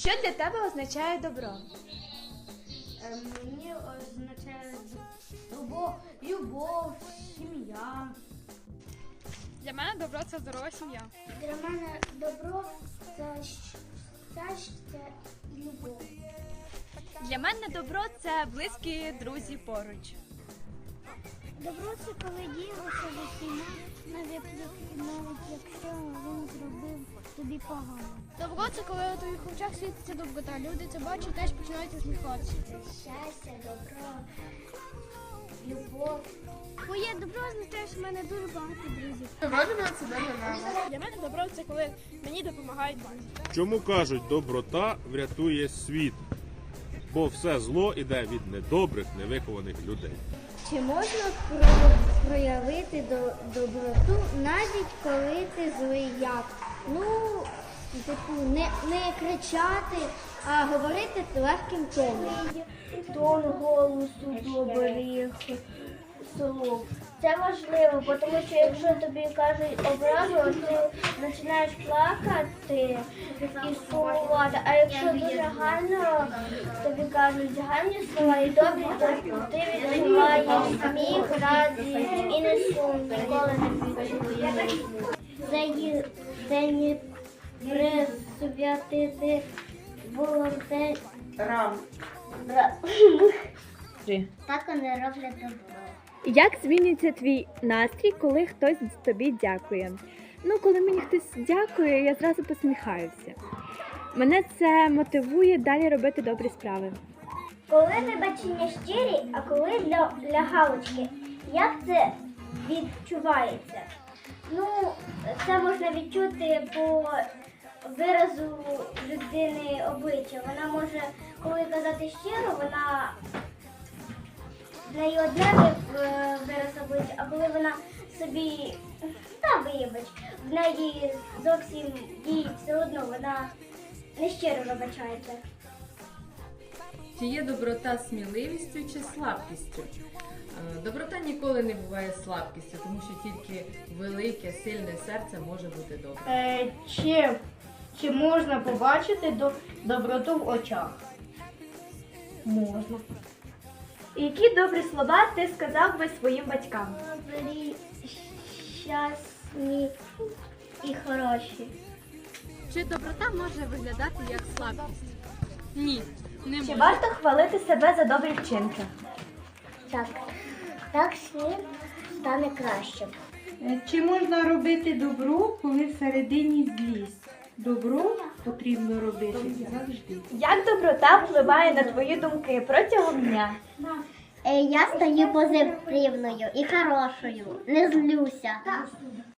Що для тебе означає добро? Е, Мені означає любов, любов, сім'я. Для мене добро це здорова сім'я. Для мене добро це щастя і любов. Для мене добро це близькі друзі поруч. Добро це коли усіма, навіть, як- навіть якщо він зробив погано. Добро це коли у твоїх очах світиться доброта. Люди це бачать, теж починають усміхатися. Щастя, добро, любов. Моє добро означає, що в мене дуже багато друзів. Для мене добро це коли мені допомагають друзі. Чому кажуть, доброта врятує світ? Бо все зло іде від недобрих, невихованих людей. Чи можна проявити до, доброту навіть коли ти злий як? Ну, типу, не, не кричати, а говорити легким тоном. Тон голосу добрих слов. Це важливо, тому що якщо тобі кажуть образу, ти починаєш плакати і сумувати. А якщо дуже гарно тобі кажуть гарні слова і добрі, то ти відчуваєш сміх, радість і не сум, ніколи не відчуєш. Присвятити волонтер. Рам. Так вони роблять добро. Як змінюється твій настрій, коли хтось тобі дякує? Ну, коли мені хтось дякує, я зразу посміхаюся. Мене це мотивує далі робити добрі справи. Коли вибачення щирі, а коли для, для галочки, як це відчувається? Ну, це можна відчути по виразу людини обличчя. Вона може, коли казати щиро, вона в неї одне е, вираз обличчя, а коли вона собі та вибач, в неї зовсім їй все одно вона не щиро вибачається. Чи є доброта сміливістю чи слабкістю? Е, Доброта ніколи не буває слабкістю, тому що тільки велике, сильне серце може бути добре. Е, чи, чи можна побачити до, доброту в очах? Можна. Які добрі слова ти сказав би своїм батькам? Добрі, щасні і хороші. Чи доброта може виглядати як слабкість? Ні, не Чи варто хвалити себе за добрі вчинки? Так, так світ стане кращим. Чи можна робити добро, коли всередині злість? Добро потрібно робити завжди. Як доброта впливає на твої думки протягом дня? Е, Я стаю позитивною і хорошою, не злюся.